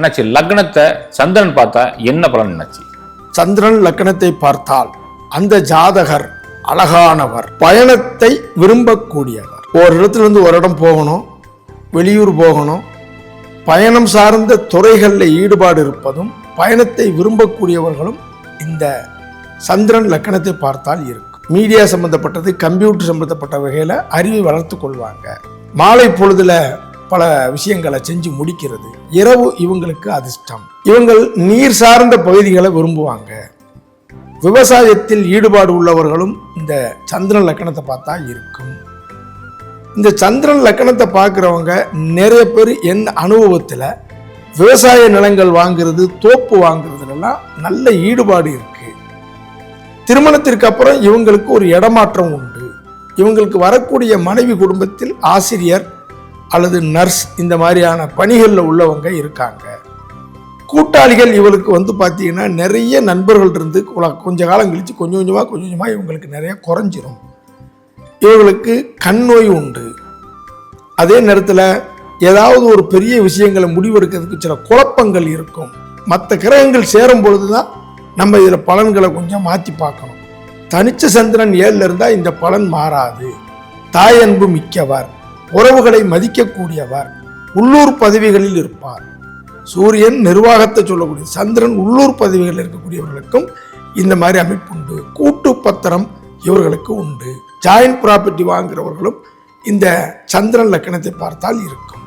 அண்ணாச்சி லக்னத்தை சந்திரன் பார்த்தா என்ன பலன் அண்ணாச்சி? சந்திரன் லக்கணத்தை பார்த்தால் அந்த ஜாதகர் அழகானவர் பயணத்தை விரும்பக்கூடியவர். ஒரு இடத்துல இருந்து ஒரு இடம் போகணும் வெளியூர் போகணும். பயணம் சார்ந்த துறைகளில் ஈடுபாடு இருப்பதும் பயணத்தை விரும்பக்கூடியவர்களும் இந்த சந்திரன் லக்கணத்தை பார்த்தால் இருக்கும். மீடியா சம்பந்தப்பட்டது கம்ப்யூட்டர் சம்பந்தப்பட்ட வகையில் அறிவை வளர்த்து கொள்வாங்க. மாலை பொழுதுல பல விஷயங்களை செஞ்சு முடிக்கிறது. இரவு இவங்களுக்கு அதிர்ஷ்டம். இவங்கள் நீர் சார்ந்த பகுதிகளை விரும்புவாங்க. விவசாயத்தில் ஈடுபாடு உள்ளவர்களும் இந்த சந்திரன் லக்கணத்தை பார்த்தா இருக்கும். இந்த சந்திரன் லக்கணத்தை பார்க்குறவங்க நிறைய பேர் என் அனுபவத்தில் விவசாய நிலங்கள் வாங்குறது தோப்பு வாங்குறதுலாம் நல்ல ஈடுபாடு இருக்குது திருமணத்திற்கு அப்புறம் இவங்களுக்கு ஒரு இடமாற்றம் உண்டு. இவங்களுக்கு வரக்கூடிய மனைவி குடும்பத்தில் ஆசிரியர் அல்லது நர்ஸ் இந்த மாதிரியான பணிகளில் உள்ளவங்க இருக்காங்க. கூட்டாளிகள் இவளுக்கு வந்து பார்த்தீங்கன்னா நிறைய நண்பர்கள் இருந்து கொஞ்சம் கொஞ்ச காலம் கழித்து கொஞ்சம் கொஞ்சமாக கொஞ்சம் கொஞ்சமாக இவங்களுக்கு நிறைய குறைஞ்சிரும். இவங்களுக்கு கண் நோய் உண்டு. அதே நேரத்தில் ஏதாவது ஒரு பெரிய விஷயங்களை முடிவெடுக்கிறதுக்கு சில குழப்பங்கள் இருக்கும். மற்ற கிரகங்கள் சேரும் பொழுது தான் நம்ம இதில் பலன்களை கொஞ்சம் மாற்றி பார்க்கணும். தனிச்ச சந்திரன் ஏழில் இருந்தால் இந்த பலன் மாறாது. தாயன்பு மிக்கவர். உறவுகளை மதிக்கக்கூடியவர் உள்ளூர் பதவிகளில் இருப்பார். சூரியன் நிர்வாகத்தை சொல்லக்கூடிய சந்திரன் உள்ளூர் பதவிகளில் இருக்கக்கூடியவர்களுக்கும் இந்த மாதிரி அமைப்பு உண்டு. கூட்டு பத்திரம் இவர்களுக்கு உண்டு. ஜாயின்ட் ப்ராப்பர்ட்டி வாங்குகிறவர்களும் இந்த சந்திரன் லக்கணத்தை பார்த்தால் இருக்கும்.